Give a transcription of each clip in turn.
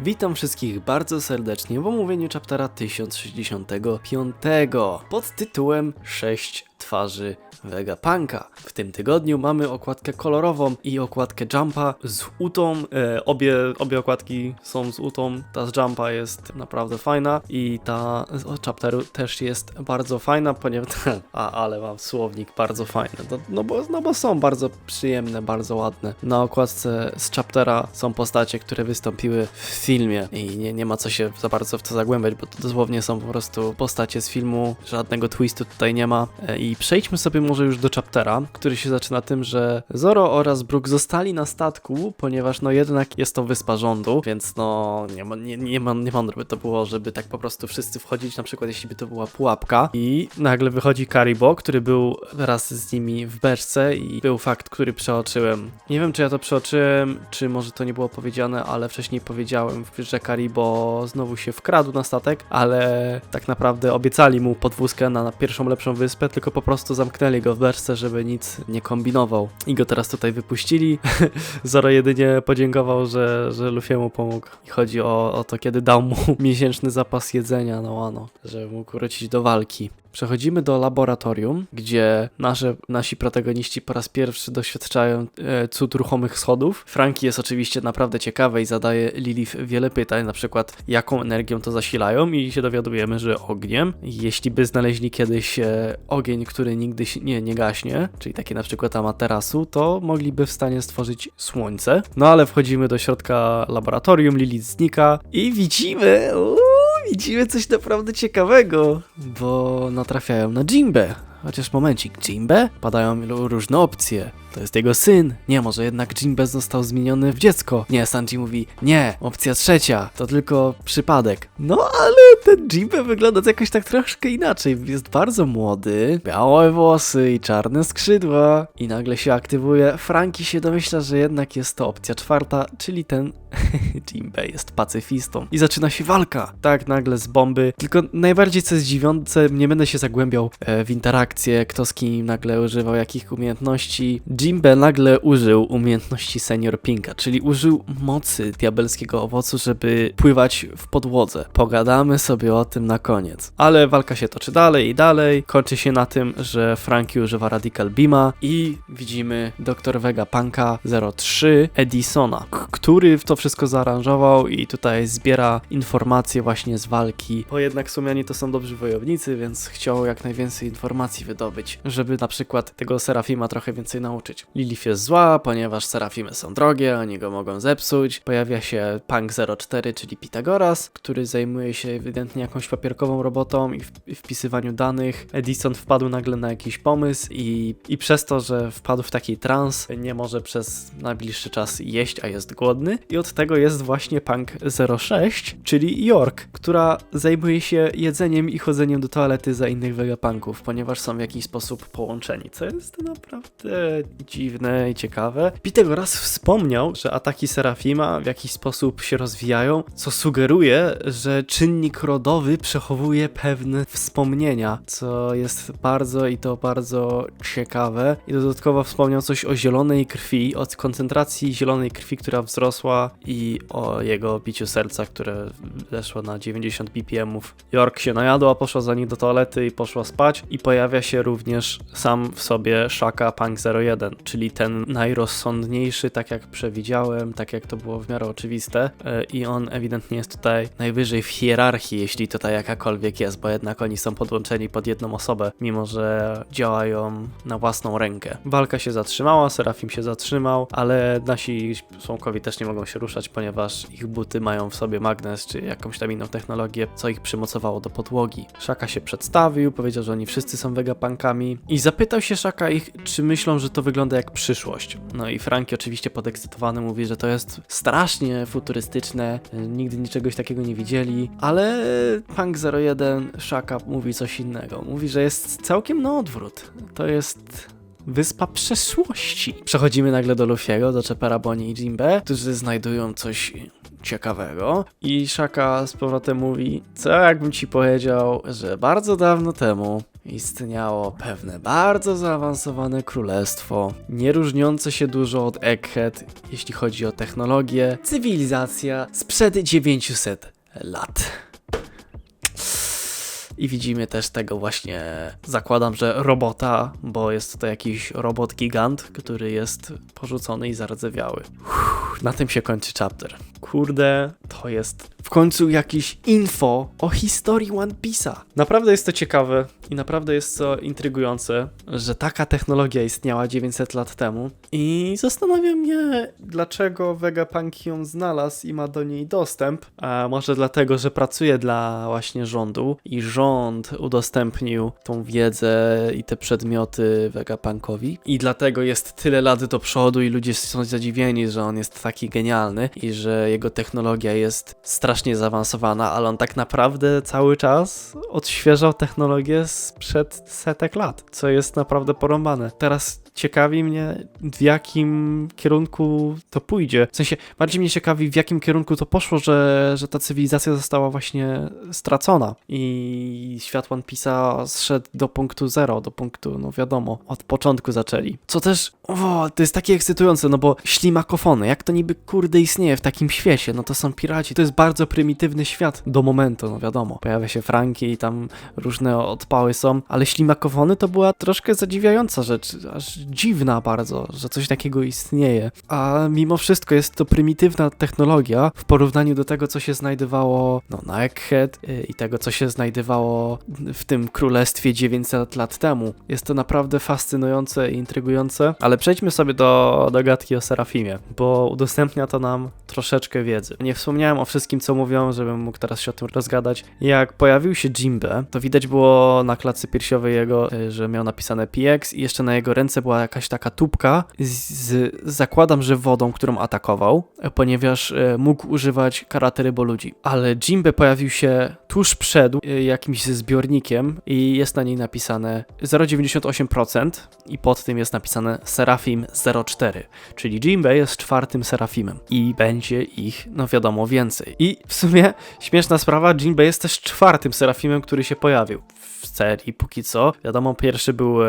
Witam wszystkich bardzo serdecznie w omówieniu chaptera 1065 pod tytułem 6 twarzy Vegapunka. W tym tygodniu mamy okładkę kolorową i okładkę Jumpa z Utą. E, obie, obie okładki są z Utą. Ta z Jumpa jest naprawdę fajna i ta z chapteru też jest bardzo fajna, ponieważ... A, ale mam słownik bardzo fajny. No, no, bo, no bo są bardzo przyjemne, bardzo ładne. Na okładce z chaptera są postacie, które wystąpiły w filmie i nie, nie ma co się za bardzo w to zagłębiać, bo to dosłownie są po prostu postacie z filmu. Żadnego twistu tutaj nie ma. E, Przejdźmy sobie może już do chaptera, który się zaczyna tym, że Zoro oraz Brook zostali na statku, ponieważ no jednak jest to wyspa rządu, więc no nie, nie, nie, nie mądre by to było, żeby tak po prostu wszyscy wchodzić, na przykład jeśli by to była pułapka i nagle wychodzi Karibo, który był raz z nimi w beczce i był fakt, który przeoczyłem. Nie wiem, czy ja to przeoczyłem, czy może to nie było powiedziane, ale wcześniej powiedziałem, że Karibo znowu się wkradł na statek, ale tak naprawdę obiecali mu podwózkę na pierwszą lepszą wyspę, tylko po prostu zamknęli go w beczce, żeby nic nie kombinował. I go teraz tutaj wypuścili. Zoro jedynie podziękował, że, że Luffy'emu pomógł. I chodzi o, o to, kiedy dał mu miesięczny zapas jedzenia, no ano, żeby mógł wrócić do walki. Przechodzimy do laboratorium, gdzie nasze, nasi protagoniści po raz pierwszy doświadczają e, cud ruchomych schodów. Franki jest oczywiście naprawdę ciekawe i zadaje Lilith wiele pytań, na przykład jaką energią to zasilają i się dowiadujemy, że ogniem. Jeśli by znaleźli kiedyś e, ogień, który nigdy się nie, nie gaśnie, czyli takie na przykład Amaterasu, to mogliby w stanie stworzyć słońce. No ale wchodzimy do środka laboratorium, Lilith znika i widzimy... Uuu, widzimy coś naprawdę ciekawego, bo natrafiają na Jimbę. Chociaż momencik, Jimbę? Padają różne opcje. To jest jego syn. Nie, może jednak Jinbe został zmieniony w dziecko. Nie, Sanji mówi, nie, opcja trzecia, to tylko przypadek. No, ale ten Jinbe wygląda jakoś tak troszkę inaczej. Jest bardzo młody, białe włosy i czarne skrzydła. I nagle się aktywuje. Franki się domyśla, że jednak jest to opcja czwarta, czyli ten Jinbe jest pacyfistą. I zaczyna się walka. Tak, nagle z bomby. Tylko najbardziej co jest dziwiące, nie będę się zagłębiał e, w interakcję, kto z kim nagle używał jakich umiejętności. Jinbe nagle użył umiejętności Senior Pinka, czyli użył mocy diabelskiego owocu, żeby pływać w podłodze. Pogadamy sobie o tym na koniec. Ale walka się toczy dalej i dalej. Kończy się na tym, że Frankie używa Radical Beama i widzimy Dr. Vegapunka 03 Edisona, który to wszystko zaaranżował i tutaj zbiera informacje właśnie z walki, bo jednak Sumiani to są dobrzy wojownicy, więc chciał jak najwięcej informacji wydobyć, żeby na przykład tego Serafima trochę więcej nauczyć. Lilith jest zła, ponieważ Serafimy są drogie, oni go mogą zepsuć. Pojawia się Punk 04, czyli Pitagoras, który zajmuje się ewidentnie jakąś papierkową robotą i, w, i wpisywaniu danych. Edison wpadł nagle na jakiś pomysł i, i przez to, że wpadł w taki trans, nie może przez najbliższy czas jeść, a jest głodny. I od tego jest właśnie Punk 06, czyli York, która zajmuje się jedzeniem i chodzeniem do toalety za innych Vegapunków, ponieważ są w jakiś sposób połączeni, co jest naprawdę dziwne i ciekawe. Pitagoras wspomniał, że ataki Serafima w jakiś sposób się rozwijają, co sugeruje, że czynnik rodowy przechowuje pewne wspomnienia, co jest bardzo i to bardzo ciekawe. I dodatkowo wspomniał coś o zielonej krwi, o koncentracji zielonej krwi, która wzrosła i o jego biciu serca, które zeszło na 90 ppmów. York się najadła, poszła za nich do toalety i poszła spać i pojawia się również sam w sobie Shaka Punk 01, czyli ten najrozsądniejszy, tak jak przewidziałem, tak jak to było w miarę oczywiste E, i on ewidentnie jest tutaj najwyżej w hierarchii, jeśli tutaj jakakolwiek jest, bo jednak oni są podłączeni pod jedną osobę, mimo że działają na własną rękę. Walka się zatrzymała, Serafim się zatrzymał, ale nasi członkowie też nie mogą się ruszać, ponieważ ich buty mają w sobie magnes czy jakąś tam inną technologię, co ich przymocowało do podłogi. Shaka się przedstawił, powiedział, że oni wszyscy są i zapytał się Shaka ich, czy myślą, że to wygląda jak przyszłość. No i Franki oczywiście podekscytowany mówi, że to jest strasznie futurystyczne, nigdy niczegoś takiego nie widzieli, ale Punk 01 Shaka mówi coś innego. Mówi, że jest całkiem na odwrót. To jest Wyspa Przeszłości. Przechodzimy nagle do Luffy'ego, do Chopera, Bonnie i Jimbe, którzy znajdują coś ciekawego i Shaka z powrotem mówi, co jakbym ci powiedział, że bardzo dawno temu istniało pewne bardzo zaawansowane królestwo, nie różniące się dużo od Egghead, jeśli chodzi o technologię, cywilizacja sprzed 900 lat. I widzimy też tego właśnie, zakładam, że robota, bo jest to jakiś robot gigant, który jest porzucony i zardzewiały. Uff, na tym się kończy chapter. Kurde, to jest w końcu jakiś info o historii One Piece'a. Naprawdę jest to ciekawe i naprawdę jest to intrygujące, że taka technologia istniała 900 lat temu i zastanawia mnie, dlaczego Vegapunk ją znalazł i ma do niej dostęp. A może dlatego, że pracuje dla właśnie rządu i rząd udostępnił tą wiedzę i te przedmioty Vegapunkowi i dlatego jest tyle lat do przodu i ludzie są zadziwieni, że on jest taki genialny i że jego technologia jest strasznie zaawansowana, ale on tak naprawdę cały czas odświeżał technologię sprzed setek lat, co jest naprawdę porąbane. Teraz ciekawi mnie, w jakim kierunku to pójdzie. W sensie, bardziej mnie ciekawi, w jakim kierunku to poszło, że, że ta cywilizacja została właśnie stracona i świat One Piece'a zszedł do punktu zero, do punktu, no wiadomo, od początku zaczęli. Co też, o, to jest takie ekscytujące, no bo ślimakofony, jak to niby kurde istnieje w takim świecie, no to są piraci, to jest bardzo prymitywny świat do momentu, no wiadomo. Pojawia się Franki i tam różne odpały są, ale ślimakofony to była troszkę zadziwiająca rzecz, aż dziwna bardzo, że coś takiego istnieje. A mimo wszystko jest to prymitywna technologia w porównaniu do tego, co się znajdowało no, na Egghead y, i tego, co się znajdowało w tym królestwie 900 lat temu. Jest to naprawdę fascynujące i intrygujące, ale przejdźmy sobie do, do gadki o Serafimie, bo udostępnia to nam troszeczkę wiedzy. Nie wspomniałem o wszystkim, co mówią, żebym mógł teraz się o tym rozgadać. Jak pojawił się Jimbe, to widać było na klatce piersiowej jego, y, że miał napisane PX i jeszcze na jego ręce była jakaś taka tubka z, zakładam, że wodą, którą atakował, ponieważ e, mógł używać karaty ryboludzi. Ale Jimbe pojawił się tuż przed e, jakimś zbiornikiem i jest na niej napisane 0,98% i pod tym jest napisane Serafim 04, czyli Jimbe jest czwartym Serafimem i będzie ich, no wiadomo, więcej. I w sumie śmieszna sprawa, Jimbe jest też czwartym Serafimem, który się pojawił w serii póki co. Wiadomo, pierwszy był, e,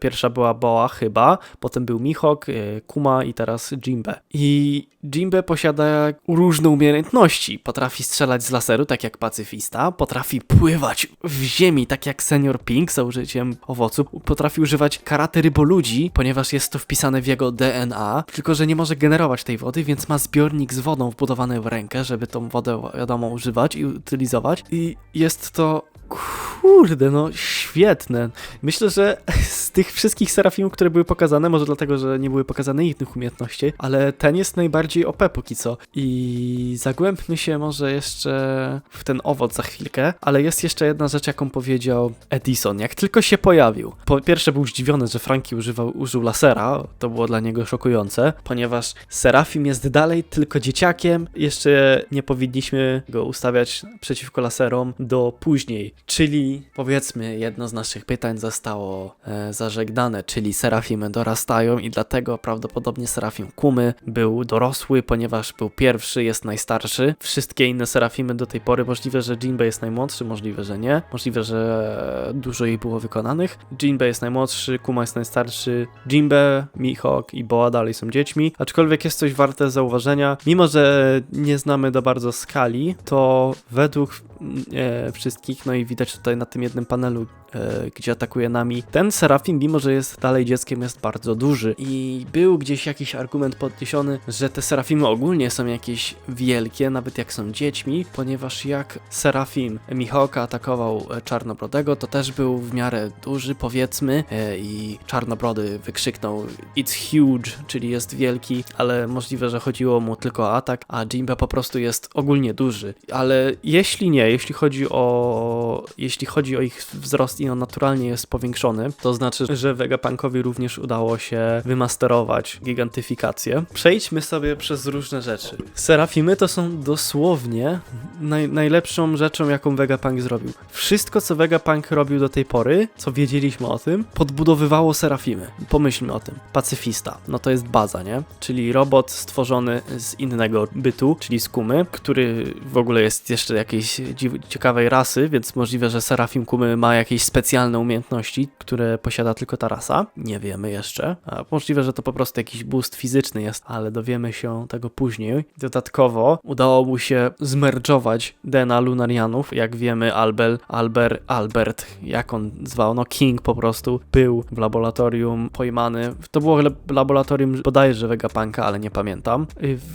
pierwsza była Boa chyba, potem był Mihawk, e, Kuma i teraz Jimbe. I Jimbe posiada różne umiejętności. Potrafi strzelać z laseru, tak jak pacyfista, potrafi pływać w ziemi, tak jak senior Pink za użyciem owocu, potrafi używać karaty ryboludzi, ponieważ jest to wpisane w jego DNA, tylko że nie może generować tej wody, więc ma zbiornik z wodą wbudowany w rękę, żeby tą wodę, wiadomo, używać i utylizować. I jest to Kurde, no świetne. Myślę, że z tych wszystkich serafimów, które były pokazane, może dlatego, że nie były pokazane innych umiejętności, ale ten jest najbardziej OP póki co. I zagłębmy się może jeszcze w ten owoc za chwilkę, ale jest jeszcze jedna rzecz, jaką powiedział Edison. Jak tylko się pojawił, po pierwsze był zdziwiony, że Franki używał, użył lasera, to było dla niego szokujące, ponieważ Serafim jest dalej tylko dzieciakiem, jeszcze nie powinniśmy go ustawiać przeciwko laserom do później, czyli powiedzmy jedno z naszych pytań zostało e, zażegnane, czyli Serafimy dorastają i dlatego prawdopodobnie Serafim Kumy był dorosły, ponieważ był pierwszy, jest najstarszy. Wszystkie inne Serafimy do tej pory, możliwe, że Jinbe jest najmłodszy, możliwe, że nie. Możliwe, że dużo jej było wykonanych. Jinbe jest najmłodszy, Kuma jest najstarszy. Jinbe, Mihawk i Boa dalej są dziećmi, aczkolwiek jest coś warte zauważenia. Mimo, że nie znamy do bardzo skali, to według e, wszystkich, no i widać tutaj na tym jednym panelu, gdzie atakuje nami, ten Serafim, mimo że jest dalej dzieckiem, jest bardzo duży i był gdzieś jakiś argument podniesiony, że te Serafimy ogólnie są jakieś wielkie, nawet jak są dziećmi, ponieważ jak Serafim Michałka atakował e, Czarnobrodego, to też był w miarę duży, powiedzmy, e, i Czarnobrody wykrzyknął It's huge, czyli jest wielki, ale możliwe, że chodziło mu tylko o atak, a Jimbe po prostu jest ogólnie duży. Ale jeśli nie, jeśli chodzi o jeśli chodzi o ich wzrost i on naturalnie jest powiększony, to znaczy, że Vegapunkowi również udało się wymasterować gigantyfikację. Przejdźmy sobie przez różne rzeczy. Serafimy to są dosłownie naj, najlepszą rzeczą, jaką Vegapunk zrobił. Wszystko, co Vegapunk robił do tej pory, co wiedzieliśmy o tym, podbudowywało Serafimy. Pomyślmy o tym. Pacyfista, no to jest baza, nie? Czyli robot stworzony z innego bytu, czyli z Kumy, który w ogóle jest jeszcze jakiejś ciekawej rasy, więc możliwe, że Serafim Kumy ma jakieś specjalne umiejętności, które posiada tylko ta rasa. Nie wiemy jeszcze. A możliwe, że to po prostu jakiś boost fizyczny jest, ale dowiemy się tego później. Dodatkowo udało mu się zmerdżować DNA Lunarianów. Jak wiemy, Albel, Albert, Albert, jak on zwał, no King po prostu, był w laboratorium pojmany. To było lab- laboratorium bodajże Vegapunka, ale nie pamiętam.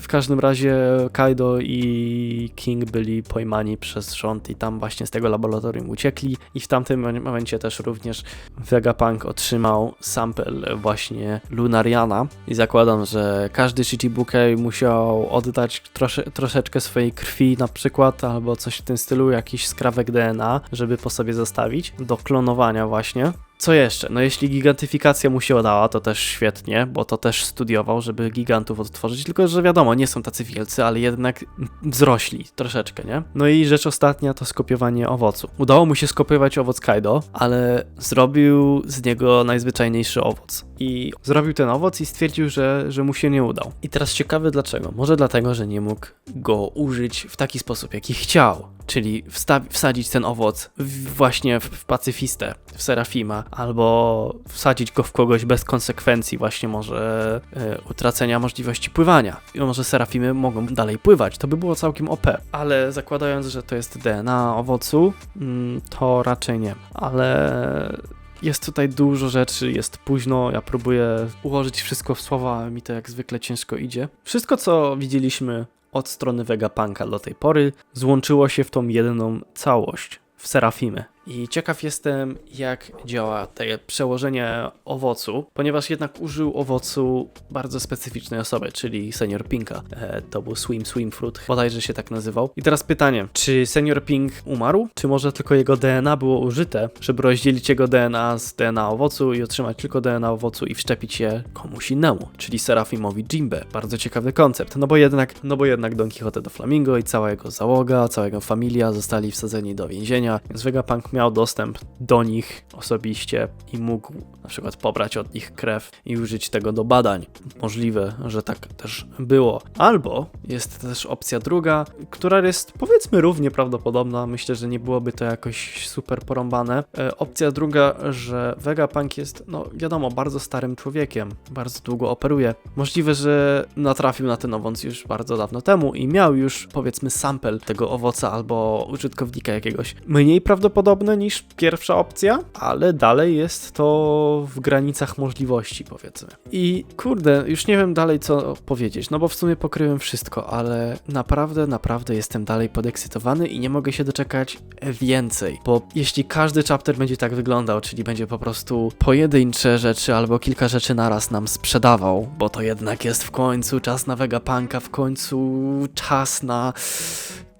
W każdym razie Kaido i King byli pojmani przez rząd i tam właśnie z tego laboratorium uciekli i w tamtym mo- momencie też również Vegapunk otrzymał sample właśnie Lunariana i zakładam, że każdy Shichibukai musiał oddać trosze, troszeczkę swojej krwi na przykład albo coś w tym stylu, jakiś skrawek DNA, żeby po sobie zostawić do klonowania właśnie. Co jeszcze? No jeśli gigantyfikacja mu się udała, to też świetnie, bo to też studiował, żeby gigantów odtworzyć, tylko że wiadomo, nie są tacy wielcy, ale jednak wzrośli troszeczkę, nie? No i rzecz ostatnia to skopiowanie owocu. Udało mu się skopiować owoc Kaido, ale zrobił z niego najzwyczajniejszy owoc. I zrobił ten owoc i stwierdził, że, że mu się nie udał. I teraz ciekawy dlaczego. Może dlatego, że nie mógł go użyć w taki sposób, jaki chciał. Czyli wsadzić ten owoc w, właśnie w, w pacyfistę, w Serafima, albo wsadzić go w kogoś bez konsekwencji, właśnie może e, utracenia możliwości pływania. I może Serafimy mogą dalej pływać, to by było całkiem OP. Ale zakładając, że to jest DNA owocu, mm, to raczej nie. Ale jest tutaj dużo rzeczy, jest późno, ja próbuję ułożyć wszystko w słowa, mi to jak zwykle ciężko idzie. Wszystko, co widzieliśmy od strony Vegapunka do tej pory, złączyło się w tą jedną całość, w Serafimy. I ciekaw jestem, jak działa to przełożenie owocu, ponieważ jednak użył owocu bardzo specyficznej osoby, czyli Senior Pinka. E, to był Swim Swim Fruit, bodajże się tak nazywał. I teraz pytanie, czy Senior Pink umarł, czy może tylko jego DNA było użyte, żeby rozdzielić jego DNA z DNA owocu i otrzymać tylko DNA owocu i wszczepić je komuś innemu, czyli Serafimowi Jimbe. Bardzo ciekawy koncept, no bo jednak, no bo jednak Don Quixote do Flamingo i cała jego załoga, cała jego familia zostali wsadzeni do więzienia, więc Vegapunk miał dostęp do nich osobiście i mógł na przykład pobrać od nich krew i użyć tego do badań. Możliwe, że tak też było. Albo jest też opcja druga, która jest powiedzmy równie prawdopodobna. Myślę, że nie byłoby to jakoś super porąbane. E, opcja druga, że Vegapunk jest, no wiadomo, bardzo starym człowiekiem, bardzo długo operuje. Możliwe, że natrafił na ten owoc już bardzo dawno temu i miał już powiedzmy sample tego owoca albo użytkownika jakiegoś. Mniej prawdopodobne niż pierwsza opcja, ale dalej jest to w granicach możliwości, powiedzmy. I kurde, już nie wiem dalej co powiedzieć, no bo w sumie pokryłem wszystko, ale naprawdę, naprawdę jestem dalej podekscytowany i nie mogę się doczekać więcej, bo jeśli każdy chapter będzie tak wyglądał, czyli będzie po prostu pojedyncze rzeczy albo kilka rzeczy naraz nam sprzedawał, bo to jednak jest w końcu czas na Vegapunka, w końcu czas na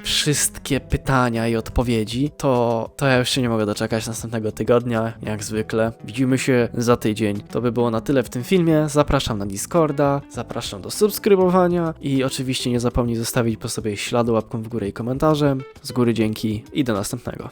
wszystkie pytania i odpowiedzi, to, to ja się nie mogę doczekać następnego tygodnia, jak zwykle. Widzimy się za tydzień. To by było na tyle w tym filmie. Zapraszam na Discorda, zapraszam do subskrybowania i oczywiście nie zapomnij zostawić po sobie śladu łapką w górę i komentarzem. Z góry dzięki i do następnego.